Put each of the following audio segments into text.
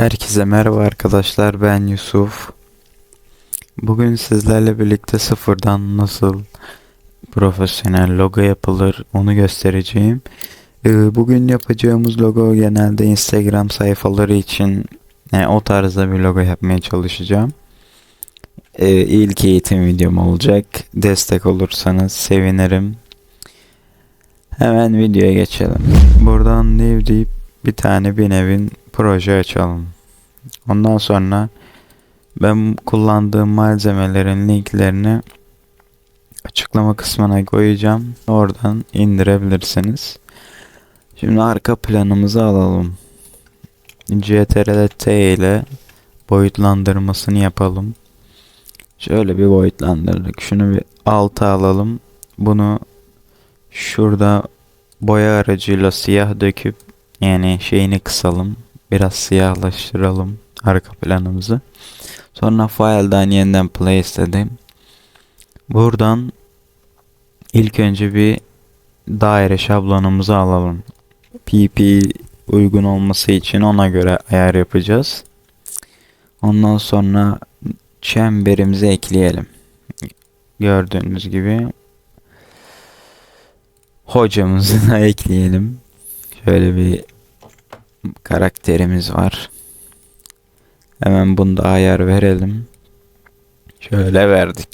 Herkese merhaba arkadaşlar ben Yusuf. Bugün sizlerle birlikte sıfırdan nasıl profesyonel logo yapılır onu göstereceğim. Ee, Bugün yapacağımız logo genelde Instagram sayfaları için yani o tarzda bir logo yapmaya çalışacağım. Ee, İlk eğitim videom olacak. Destek olursanız sevinirim. Hemen videoya geçelim. Buradan new deyip bir tane bir evin proje açalım. Ondan sonra ben kullandığım malzemelerin linklerini açıklama kısmına koyacağım. Oradan indirebilirsiniz. Şimdi arka planımızı alalım. CTRL T ile boyutlandırmasını yapalım. Şöyle bir boyutlandırdık. Şunu bir alta alalım. Bunu şurada boya aracıyla siyah döküp yani şeyini kısalım. Biraz siyahlaştıralım arka planımızı. Sonra file'dan yeniden place dedim. Buradan ilk önce bir daire şablonumuzu alalım. PP uygun olması için ona göre ayar yapacağız. Ondan sonra çemberimizi ekleyelim. Gördüğünüz gibi hocamızı da ekleyelim. Şöyle bir karakterimiz var. Hemen bunda ayar verelim. Şöyle verdik.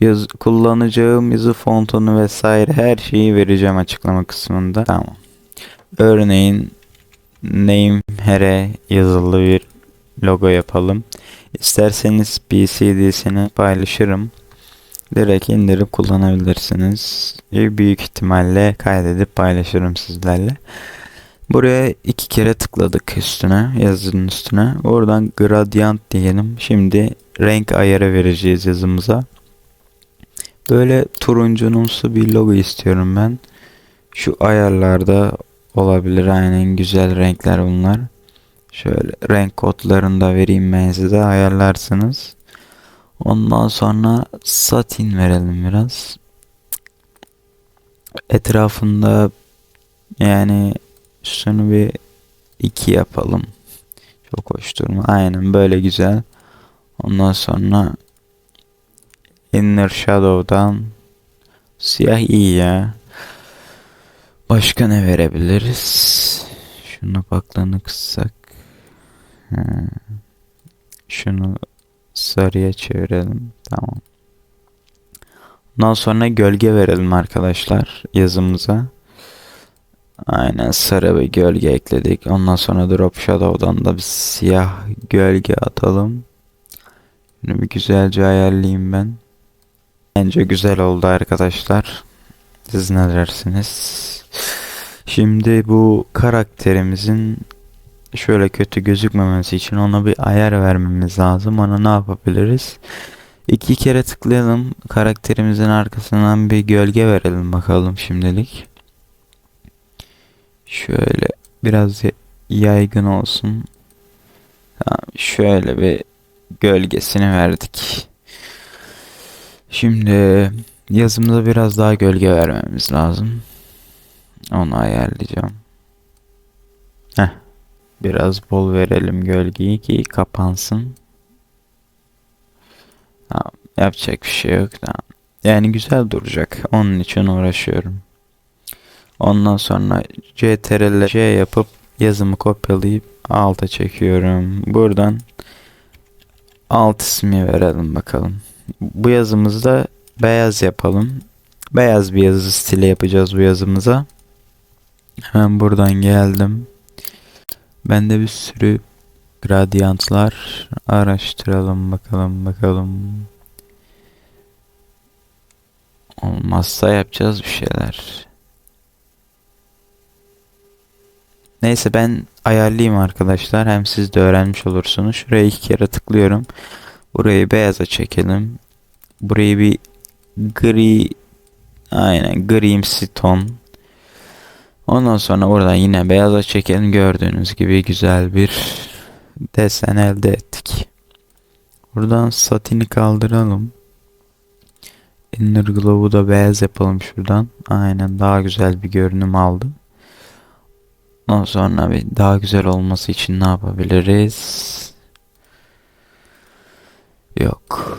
Yaz, kullanacağım yazı fontunu vesaire her şeyi vereceğim açıklama kısmında. Tamam. Örneğin name here yazılı bir logo yapalım. İsterseniz PCD'sini paylaşırım. Direkt indirip kullanabilirsiniz. Büyük ihtimalle kaydedip paylaşırım sizlerle. Buraya iki kere tıkladık üstüne, yazının üstüne. Oradan gradient diyelim. Şimdi renk ayarı vereceğiz yazımıza. Böyle turuncunumsu bir logo istiyorum ben. Şu ayarlarda olabilir. Aynen güzel renkler bunlar. Şöyle renk kodlarını da vereyim ben size ayarlarsınız. Ondan sonra satin verelim biraz. Etrafında yani şunu bir iki yapalım. Çok hoş durma. Aynen böyle güzel. Ondan sonra Inner Shadow'dan siyah iyi ya. Başka ne verebiliriz? Şunu baklığını kıssak. Ha. Şunu sarıya çevirelim. Tamam. Ondan sonra gölge verelim arkadaşlar yazımıza. Aynen sarı ve gölge ekledik. Ondan sonra drop shadow'dan da bir siyah gölge atalım. Bunu bir güzelce ayarlayayım ben. Bence güzel oldu arkadaşlar. Siz ne dersiniz? Şimdi bu karakterimizin şöyle kötü gözükmemesi için ona bir ayar vermemiz lazım. Ona ne yapabiliriz? İki kere tıklayalım. Karakterimizin arkasından bir gölge verelim bakalım şimdilik. Şöyle biraz yaygın olsun. Tamam, şöyle bir gölgesini verdik. Şimdi yazımıza biraz daha gölge vermemiz lazım. Onu ayarlayacağım. Heh. Biraz bol verelim gölgeyi ki kapansın. Tamam, yapacak bir şey yok. Tamam. Yani güzel duracak. Onun için uğraşıyorum. Ondan sonra CTRL C yapıp yazımı kopyalayıp alta çekiyorum. Buradan alt ismi verelim bakalım. Bu yazımızda beyaz yapalım. Beyaz bir yazı stili yapacağız bu yazımıza. Hemen buradan geldim. Bende bir sürü gradiyantlar araştıralım bakalım bakalım. Olmazsa yapacağız bir şeyler. Neyse ben ayarlayayım arkadaşlar. Hem siz de öğrenmiş olursunuz. Şuraya iki kere tıklıyorum. Burayı beyaza çekelim. Burayı bir gri aynen grimsi ton. Ondan sonra buradan yine beyaza çekelim. Gördüğünüz gibi güzel bir desen elde ettik. Buradan satini kaldıralım. Inner Glow'u da beyaz yapalım şuradan. Aynen daha güzel bir görünüm aldı. Ondan sonra bir daha güzel olması için ne yapabiliriz? Yok.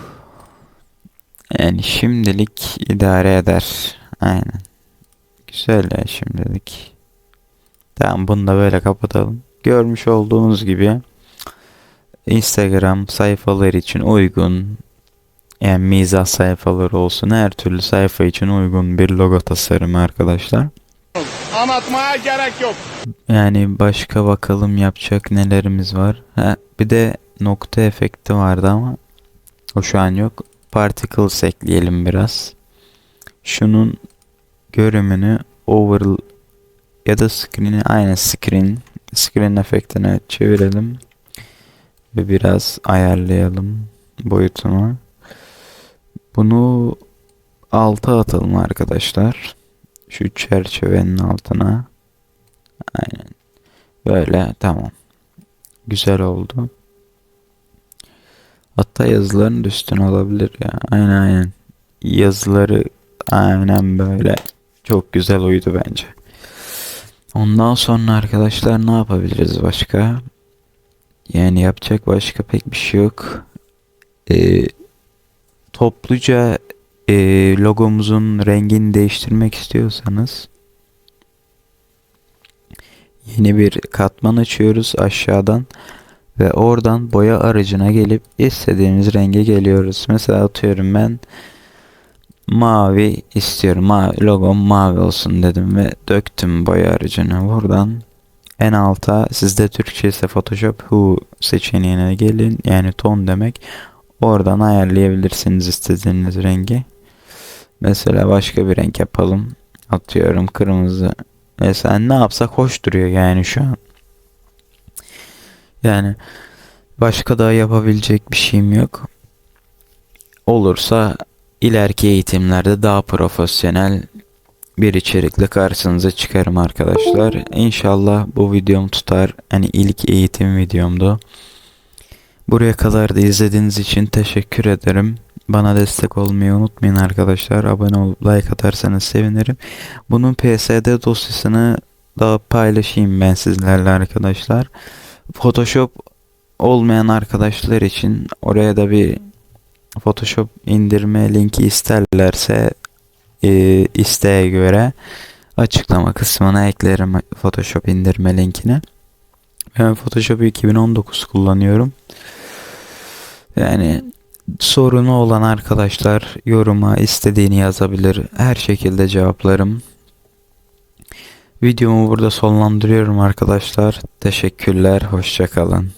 Yani şimdilik idare eder. Aynen. Güzel ya şimdilik. Tamam bunu da böyle kapatalım. Görmüş olduğunuz gibi Instagram sayfaları için uygun yani mizah sayfaları olsun her türlü sayfa için uygun bir logo tasarımı arkadaşlar. Anlatmaya gerek yok. Yani başka bakalım yapacak nelerimiz var. Ha, bir de nokta efekti vardı ama o şu an yok. Particles ekleyelim biraz. Şunun görümünü over ya da screen'i aynı screen screen efektine çevirelim ve biraz ayarlayalım boyutunu. Bunu alta atalım arkadaşlar. Şu çerçevenin altına. Aynen. Böyle tamam. Güzel oldu. Hatta yazıların üstüne olabilir ya. Aynen aynen. Yazıları aynen böyle. Çok güzel uydu bence. Ondan sonra arkadaşlar ne yapabiliriz başka? Yani yapacak başka pek bir şey yok. Ee, topluca e, logomuzun rengini değiştirmek istiyorsanız yeni bir katman açıyoruz aşağıdan ve oradan boya aracına gelip istediğimiz renge geliyoruz. Mesela atıyorum ben mavi istiyorum. Mavi, logom mavi olsun dedim ve döktüm boya aracına. Buradan en alta sizde Türkçe ise Photoshop Who seçeneğine gelin. Yani ton demek. Oradan ayarlayabilirsiniz istediğiniz rengi. Mesela başka bir renk yapalım. Atıyorum kırmızı. Mesela ne yapsak hoş duruyor yani şu an. Yani başka da yapabilecek bir şeyim yok. Olursa ileriki eğitimlerde daha profesyonel bir içerikle karşınıza çıkarım arkadaşlar. İnşallah bu videom tutar. Hani ilk eğitim videomdu. Buraya kadar da izlediğiniz için teşekkür ederim. Bana destek olmayı unutmayın arkadaşlar. Abone olup like atarsanız sevinirim. Bunun PSD dosyasını da paylaşayım ben sizlerle arkadaşlar. Photoshop olmayan arkadaşlar için oraya da bir Photoshop indirme linki isterlerse e, isteğe göre açıklama kısmına eklerim Photoshop indirme linkini. Ben Photoshop 2019 kullanıyorum. Yani sorunu olan arkadaşlar yoruma istediğini yazabilir. Her şekilde cevaplarım. Videomu burada sonlandırıyorum arkadaşlar. Teşekkürler. Hoşçakalın.